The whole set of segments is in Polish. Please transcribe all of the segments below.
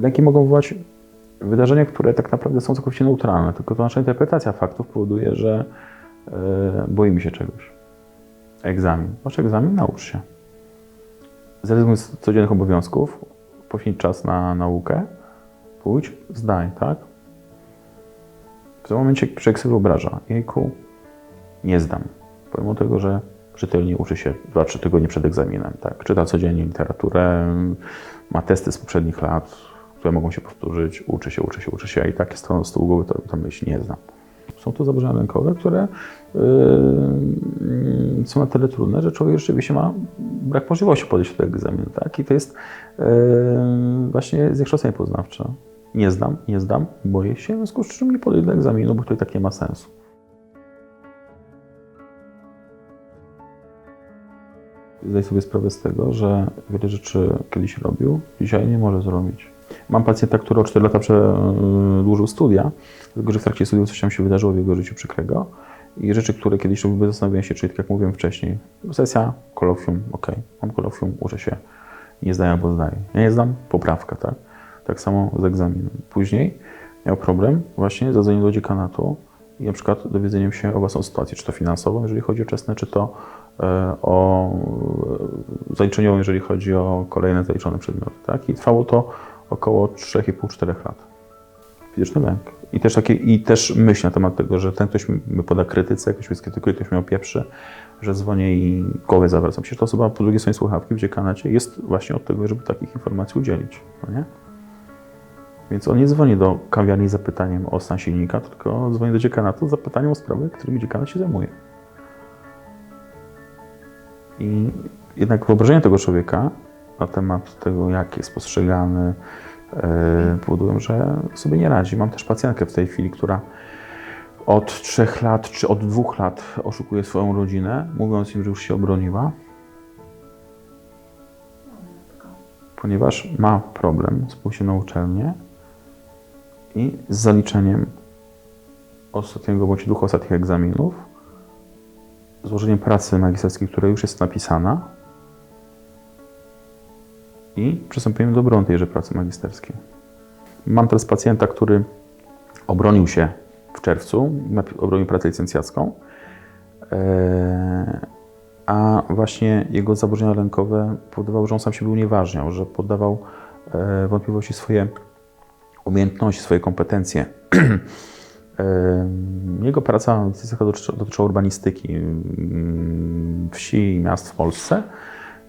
Lęki mogą wywołać wydarzenia, które tak naprawdę są całkowicie neutralne, tylko to nasza interpretacja faktów powoduje, że e, boimy się czegoś. Egzamin. Masz egzamin? Naucz się. Zrezygnuj z codziennych obowiązków, poświęć czas na naukę, pójdź, zdaj, tak? W tym momencie człowiek sobie wyobraża, jejku, nie zdam. Pomimo tego, że rzetelnie uczy się 2-3 tygodnie przed egzaminem, tak? Czyta codziennie literaturę, ma testy z poprzednich lat, które mogą się powtórzyć, uczy się, uczy się, uczy się, a i tak jest to z tyłu głowy, to, to myśl nie znam. Są to zaburzenia lękowe, które yy, są na tyle trudne, że człowiek rzeczywiście ma brak możliwości podejść do tego egzaminu, tak? I to jest yy, właśnie zniekształcenie poznawcze. Nie znam, nie zdam, boję się, w związku z czym nie podejdę do egzaminu, bo to i tak nie ma sensu. Zdaj sobie sprawę z tego, że wiele rzeczy kiedyś robił, dzisiaj nie może zrobić. Mam pacjenta, który o 4 lata przedłużył studia, dlatego że w trakcie studiów coś tam się wydarzyło w jego życiu przykrego i rzeczy, które kiedyś robił, zastanawiałem się, czyli tak jak mówiłem wcześniej, sesja, kolokwium, ok, mam kolokwium, uczę się, nie zdaję albo zdaję. Ja nie zdam, poprawka, tak? Tak samo z egzaminem. Później miał problem właśnie z zadzwonieniem do dziekanatu i na przykład dowiedzeniem się o własną sytuację, czy to finansową, jeżeli chodzi o czesne, czy to e, o e, zaliczeniową, jeżeli chodzi o kolejne zaliczone przedmioty. Tak? I trwało to około 3,5-4 lat. Fizyczny lęk. I też, takie, I też myśl na temat tego, że ten ktoś mi poda krytyce, ktoś mi skrytykuje, ktoś mnie opieprzy, że dzwonię i głowę zawracam. Przecież ta osoba po drugiej stronie słuchawki w dziekanacie jest właśnie od tego, żeby takich informacji udzielić. No nie? Więc on nie dzwoni do kawiarni z zapytaniem o stan silnika, tylko dzwoni do dziekanatu z zapytaniem o sprawy, którymi dziekanat się zajmuje. I jednak wyobrażenie tego człowieka na temat tego, jak jest postrzegany, powodują, że sobie nie radzi. Mam też pacjentkę w tej chwili, która od trzech lat czy od dwóch lat oszukuje swoją rodzinę, mówiąc im, że już się obroniła, ponieważ ma problem z pójściem na uczelnię i z zaliczeniem ostatniego bądź dwóch ostatnich egzaminów, złożeniem pracy magisterskiej, która już jest napisana i przystąpieniem do obrony tejże pracy magisterskiej. Mam teraz pacjenta, który obronił się w czerwcu, obronił pracę licencjacką, e, a właśnie jego zaburzenia lękowe powodowały, że on sam siebie unieważniał, że poddawał e, wątpliwości swoje umiejętności, swoje kompetencje. Em, Jego praca dotyczyła urbanistyki mm, wsi i miast w Polsce.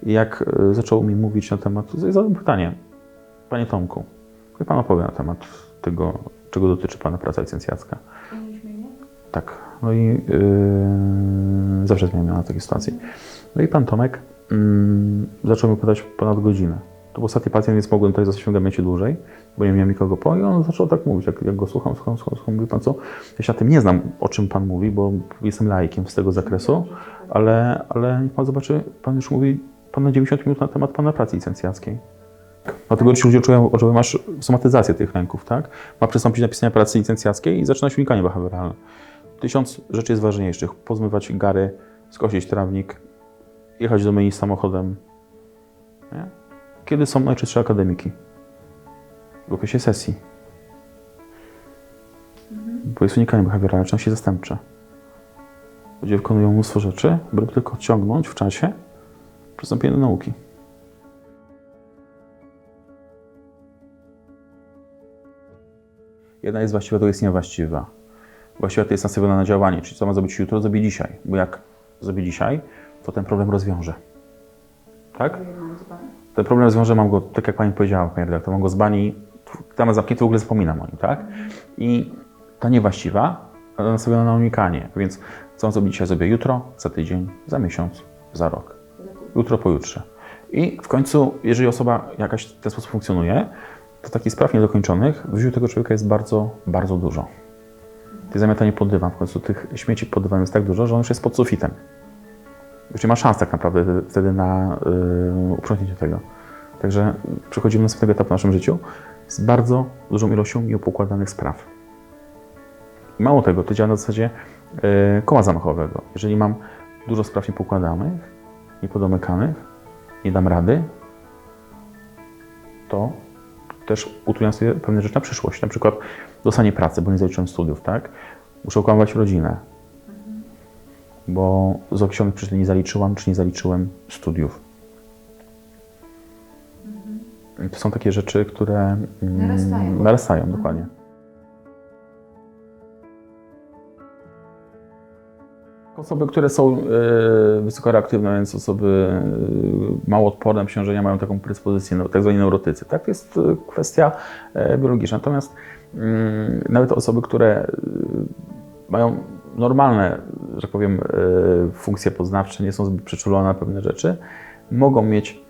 Jak e, zaczął mi mówić na temat, zadałem pytanie, Panie Tomku, niech Pan opowie na temat tego, czego dotyczy Pana praca licencjacka. Tak. No i yy, zawsze zmieniam na takiej sytuacji. No i pan Tomek mm, zaczął mi pytać ponad godzinę. To był ostatni pacjent, więc mogłem tutaj zostać w gabinecie dłużej, bo nie miałem nikogo po. I on zaczął tak mówić, jak, jak go słucham, słucham, słucham, słucham, mówi pan co? Ja się na tym nie znam, o czym pan mówi, bo jestem laikiem z tego zakresu, ale, ale niech pan zobaczy, pan już mówi ponad 90 minut na temat pana pracy licencjackiej. Dlatego ci ludzie czują, że masz somatyzację tych lęków, tak? Ma przystąpić do napisania pracy licencjackiej i zaczyna się unikanie behawioralne. Tysiąc rzeczy jest ważniejszych. Pozmywać gary, skosić trawnik, jechać do myni samochodem. Nie? Kiedy są najczęstsze akademiki? W okresie sesji. Bo jest unikanie behawioralne, czynności zastępcze. Ludzie wykonują mnóstwo rzeczy, by tylko ciągnąć w czasie przystąpienie do nauki. Jedna jest właściwa, druga jest niewłaściwa. Właściwa to jest nastawiona na działanie, czyli co ma zrobić jutro, zrobi dzisiaj. Bo jak zrobi dzisiaj, to ten problem rozwiąże. Tak? Ten problem rozwiąże, mam go, tak jak Pani powiedziała, Pani redaktor, mam go z bani, temat zamknięty, w ogóle zapominam o nim, tak? I ta niewłaściwa, ale nastawiona na unikanie. Więc co mam zrobić dzisiaj, zrobię jutro, za tydzień, za miesiąc, za rok. Jutro, pojutrze. I w końcu, jeżeli osoba jakaś w ten sposób funkcjonuje, to takich spraw niedokończonych w życiu tego człowieka jest bardzo, bardzo dużo. Tych zamiatań pod dywan, w końcu tych śmieci pod jest tak dużo, że on już jest pod sufitem. Już nie ma szans tak naprawdę wtedy na yy, uprzątnięcie tego. Także przechodzimy do następnego etapu w naszym życiu z bardzo dużą ilością nieupokładanych spraw. I mało tego, to działa na zasadzie yy, koła zamachowego. Jeżeli mam dużo spraw niepokładanych, niepodomykanych, nie dam rady, to też utrudniam sobie pewne rzeczy na przyszłość. Na przykład dostanie pracy, bo nie zaliczyłem studiów, tak? Muszę okłamywać rodzinę, bo z określonych przyczyn nie zaliczyłam, czy nie zaliczyłem studiów. I To są takie rzeczy, które mm, Narastają. narastają dokładnie. Osoby, które są e, wysoko reaktywne, więc osoby e, mało odporne obciążenia mają taką predyspozycję, no, tak zwani neurotycy. Tak, to jest e, kwestia biologiczna. Natomiast mm, nawet osoby, które mają normalne, że tak powiem, funkcje poznawcze, nie są zbyt przeczulone na pewne rzeczy, mogą mieć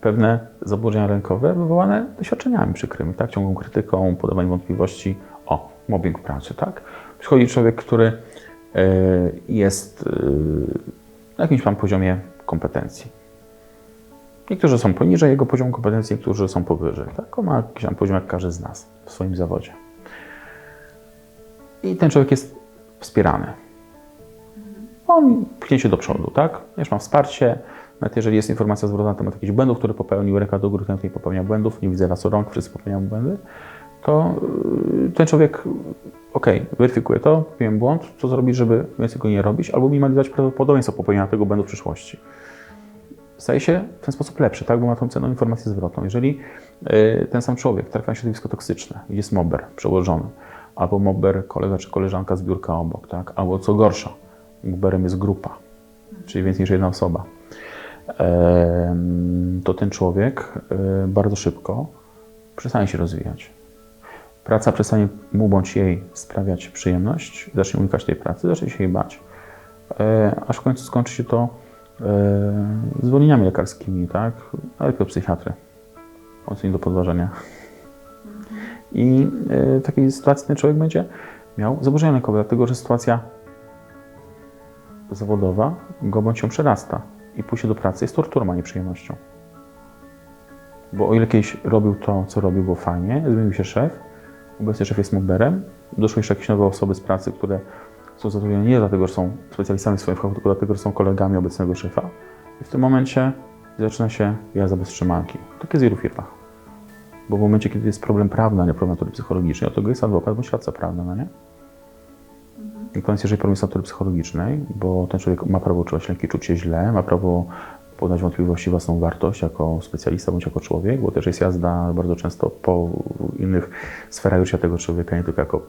pewne zaburzenia rękowe wywołane doświadczeniami przykrymi, tak? ciągłą krytyką, podawaniem wątpliwości. O, mobbing w pracy, tak? Przychodzi człowiek, który jest e, na jakimś tam poziomie kompetencji. Niektórzy są poniżej jego poziomu kompetencji, niektórzy są powyżej. Tak? On ma jakiś tam poziom jak każdy z nas w swoim zawodzie. I ten człowiek jest wspierany. On pchnie się do przodu, tak? Już ma wsparcie, nawet jeżeli jest informacja zwrotna na temat jakichś błędów, które popełnił, ręka do góry, popełnia błędów, nie widzę lasu rąk, wszyscy popełniają błędy, to yy, ten człowiek, okej, weryfikuje to, popełniłem błąd, co zrobić, żeby więcej go nie robić, albo minimalizować prawdopodobieństwo popełnienia tego błędu w przyszłości. Staje się w ten sposób lepszy, tak, bo ma tą cenną informację zwrotną. Jeżeli yy, ten sam człowiek trafia na środowisko toksyczne, gdzie jest mobber przełożony, albo mobber kolega czy koleżanka z biurka obok, tak, albo co gorsza, mobberem jest grupa, czyli więcej niż jedna osoba, to ten człowiek e, bardzo szybko przestanie się rozwijać. Praca przestanie mu bądź jej sprawiać przyjemność, zacznie unikać tej pracy, zacznie się jej bać, e, aż w końcu skończy się to e, zwolnieniami lekarskimi, tak? Nawet do psychiatry. On nie do podważenia. I e, w takiej sytuacji ten człowiek będzie miał zaburzenia lękowe, dlatego że sytuacja zawodowa go bądź ją przerasta. I pójście do pracy jest torturą, a nie przyjemnością. Bo o ile kiedyś robił to, co robił, było fajnie, zmienił się szef, obecnie szef jest mobberem, doszły jeszcze jakieś nowe osoby z pracy, które są zatrudnione nie dlatego, że są specjalistami w swoim tylko dlatego, że są kolegami obecnego szefa. I w tym momencie zaczyna się jazda bez trzymanki. Tak jest w wielu firmach. Bo w momencie, kiedy jest problem prawny, a nie problem natury psychologicznej, od tego jest adwokat bądź radca prawny, no nie? Natomiast jeżeli problem jest natury psychologicznej, bo ten człowiek ma prawo czuwać lęki, czuć się źle, ma prawo podać wątpliwości własną wartość jako specjalista bądź jako człowiek, bo też jest jazda bardzo często po innych sferach życia tego człowieka, nie tylko jako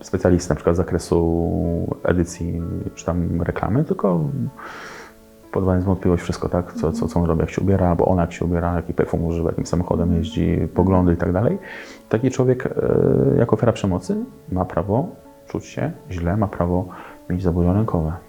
specjalista przykład z zakresu edycji czy tam reklamy, tylko podawając wątpliwość wszystko, tak, co, co, co on robi, jak się ubiera, albo ona jak się ubiera, jaki perfum używa, jakim samochodem jeździ, poglądy i tak dalej. Taki człowiek e, jako ofiara przemocy ma prawo czuć się źle, ma prawo mieć zaburzenia rękowe.